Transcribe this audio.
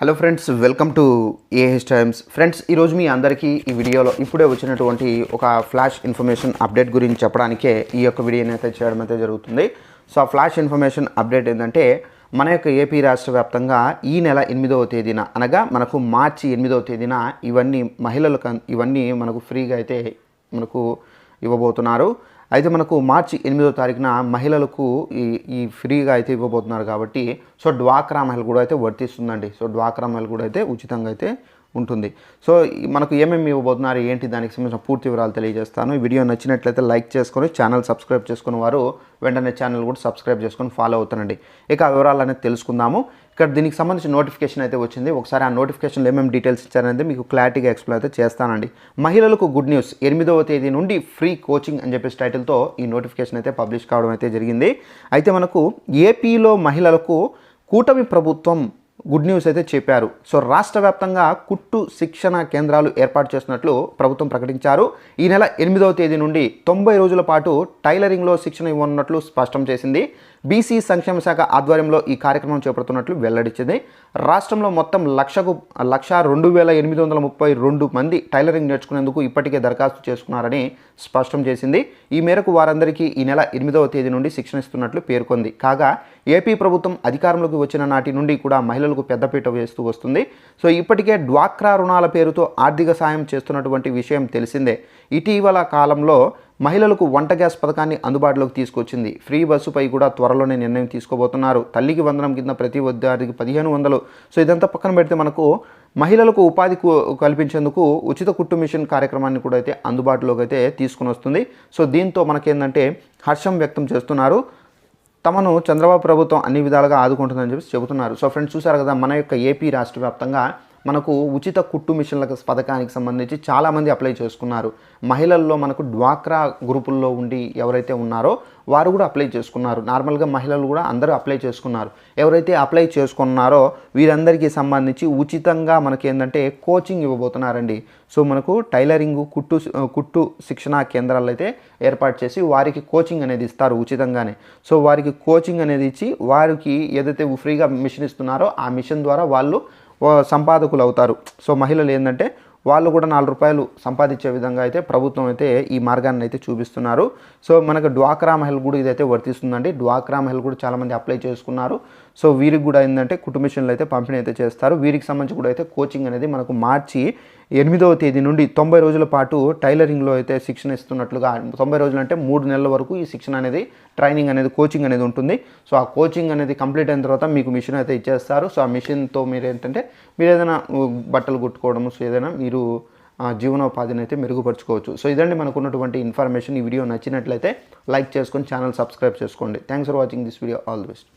Hello friends welcome to AH Times friends ఈరోజు మీ అందరికీ ఈ వీడియోలో ఇప్పుడే వచ్చినటువంటి ఒక ఫ్లాష్ ఇన్ఫర్మేషన్ అప్డేట్ గురించి చెప్పడానికే ఈ యొక్క వీడియోని అయితే చేయడం అయితే జరుగుతుంది. సో ఆ ఫ్లాష్ ఇన్ఫర్మేషన్ అప్డేట్ ఏంటంటే మన యొక్క ఏపీ రాష్ట్ర వ్యాప్తంగా ఈ నెల ఎనిమిదవ తేదీన అనగా మనకు మార్చి ఎనిమిదవ తేదీన ఇవన్నీ మహిళలకు ఇవన్నీ మనకు ఫ్రీగా అయితే మనకు ఇవ్వబోతున్నారు. అయితే మనకు మార్చి ఎనిమిదో తారీఖున మహిళలకు ఈ ఈ ఫ్రీగా అయితే ఇవ్వబోతున్నారు కాబట్టి సో డ్వాక్రా మహిళ కూడా అయితే వర్తిస్తుందండి. సో డ్వాక్రా మహిళ కూడా అయితే ఉచితంగా అయితే ఉంటుంది. సో మనకు ఏమేమి ఇవ్వబోతున్నారు ఏంటి దానికి సంబంధించిన పూర్తి వివరాలు తెలియజేస్తాను. ఈ వీడియో నచ్చినట్లయితే లైక్ చేసుకొని ఛానల్ సబ్స్క్రైబ్ చేసుకున్న వారు వెంటనే ఛానల్ కూడా సబ్స్క్రైబ్ చేసుకొని ఫాలో అవుతానండి. ఇక ఆ వివరాలు అనేది తెలుసుకుందాము. ఇక్కడ దీనికి సంబంధించిన నోటిఫికేషన్ అయితే వచ్చింది. ఒకసారి ఆ నోటిఫికేషన్లో ఏమేమి డీటెయిల్స్ ఇచ్చారనేది మీకు క్లారిటీగా ఎక్స్ప్లెయిన్ అయితే చేస్తానండి. మహిళలకు గుడ్ న్యూస్. ఎనిమిదవ తేదీ నుండి ఫ్రీ కోచింగ్ అని చెప్పేసి టైటిల్తో ఈ నోటిఫికేషన్ అయితే పబ్లిష్ కావడం అయితే జరిగింది. అయితే మనకు ఏపీలో మహిళలకు కూటమి ప్రభుత్వం గుడ్ న్యూస్ అయితే చెప్పారు. సో రాష్ట్ర వ్యాప్తంగా కుట్టు శిక్షణ కేంద్రాలు ఏర్పాటు చేస్తున్నట్లు ప్రభుత్వం ప్రకటించారు. ఈ నెల ఎనిమిదవ తేదీ నుండి తొంభై రోజుల పాటు టైలరింగ్లో శిక్షణ ఇవ్వనున్నట్లు స్పష్టం చేసింది. బీసీ సంక్షేమ శాఖ ఆధ్వర్యంలో ఈ కార్యక్రమం చేపడుతున్నట్లు వెల్లడించింది. రాష్ట్రంలో మొత్తం లక్షకు లక్ష రెండు వేల ఎనిమిది వందల ముప్పై రెండు మంది టైలరింగ్ నేర్చుకునేందుకు ఇప్పటికే దరఖాస్తు చేసుకున్నారని స్పష్టం చేసింది. ఈ మేరకు వారందరికీ ఈ నెల ఎనిమిదవ తేదీ నుండి శిక్షణ ఇస్తున్నట్లు పేర్కొంది. కాగా ఏపీ ప్రభుత్వం అధికారంలోకి వచ్చిన నాటి నుండి కూడా మహిళలకు పెద్దపీట వేస్తూ వస్తుంది. సో ఇప్పటికే డ్వాక్రా రుణాల పేరుతో ఆర్థిక సాయం చేస్తున్నటువంటి విషయం తెలిసిందే. ఇటీవల కాలంలో మహిళలకు వంట గ్యాస్ పథకాన్ని అందుబాటులోకి తీసుకొచ్చింది. ఫ్రీ బస్సుపై కూడా త్వరలోనే నిర్ణయం తీసుకోబోతున్నారు. తల్లికి వందనం కింద ప్రతి విద్యార్థికి పదిహేను వందలు. సో ఇదంతా పక్కన పెడితే మనకు మహిళలకు ఉపాధి కల్పించేందుకు ఉచిత కుట్టు మిషన్ కార్యక్రమాన్ని కూడా అయితే అందుబాటులోకి అయితే తీసుకుని వస్తుంది. సో దీంతో మనకేంటంటే హర్షం వ్యక్తం చేస్తున్నారు. తమను చంద్రబాబు ప్రభుత్వం అన్ని విధాలుగా ఆదుకుంటుందని చెప్పి చెబుతున్నారు. సో ఫ్రెండ్స్ చూసారు కదా మన యొక్క ఏపీ రాష్ట్ర వ్యాప్తంగా మనకు ఉచిత కుట్టు మిషన్లకు పథకానికి సంబంధించి చాలామంది అప్లై చేసుకున్నారు. మహిళల్లో మనకు డ్వాక్రా గ్రూపుల్లో ఉండి ఎవరైతే ఉన్నారో వారు కూడా అప్లై చేసుకున్నారు. నార్మల్గా మహిళలు కూడా అందరూ అప్లై చేసుకున్నారు. ఎవరైతే అప్లై చేసుకున్నారో వీరందరికీ సంబంధించి ఉచితంగా మనకి ఏంటంటే కోచింగ్ ఇవ్వబోతున్నారండి. సో మనకు టైలరింగ్ కుట్టు కుట్టు శిక్షణా కేంద్రాలు అయితే ఏర్పాటు చేసి వారికి కోచింగ్ అనేది ఇస్తారు ఉచితంగానే. సో వారికి కోచింగ్ అనేది ఇచ్చి వారికి ఏదైతే ఫ్రీగా మిషన్ ఇస్తున్నారో ఆ మిషన్ ద్వారా వాళ్ళు సంపాదకులు అవుతారు సో మహిళలు ఏంటంటే వాళ్ళు కూడా నాలుగు రూపాయలు సంపాదించే విధంగా అయితే ప్రభుత్వం అయితే ఈ మార్గాన్ని అయితే చూపిస్తున్నారు. సో మనకు డ్వాక్రా మహిళ కూడా ఇదైతే వర్తిస్తుందండి. డ్వాక్రా మహిళ కూడా చాలామంది అప్లై చేసుకున్నారు. సో వీరికి కూడా ఏంటంటే కుటుంబ అయితే పంపిణీ అయితే చేస్తారు. వీరికి సంబంధించి కూడా అయితే కోచింగ్ అనేది మనకు మార్చి ఎనిమిదవ తేదీ నుండి తొంభై రోజుల పాటు టైలరింగ్లో అయితే శిక్షణ ఇస్తున్నట్లుగా తొంభై రోజులు అంటే మూడు నెలల వరకు ఈ శిక్షణ అనేది ట్రైనింగ్ అనేది కోచింగ్ అనేది ఉంటుంది. సో ఆ కోచింగ్ అనేది కంప్లీట్ అయిన తర్వాత మీకు మిషన్ అయితే ఇచ్చేస్తారు. సో ఆ మిషన్తో మీరు ఏంటంటే మీరు ఏదైనా బట్టలు కుట్టుకోవడము సో ఏదైనా మీరు జీవనోపాధిని అయితే మెరుగుపరుచుకోవచ్చు. సో ఇదండి మనకున్నటువంటి ఇన్ఫర్మేషన్. ఈ వీడియో నచ్చినట్లయితే లైక్ చేసుకొని ఛానల్ సబ్స్క్రైబ్ చేసుకోండి. Thanks for watching this video. All the best.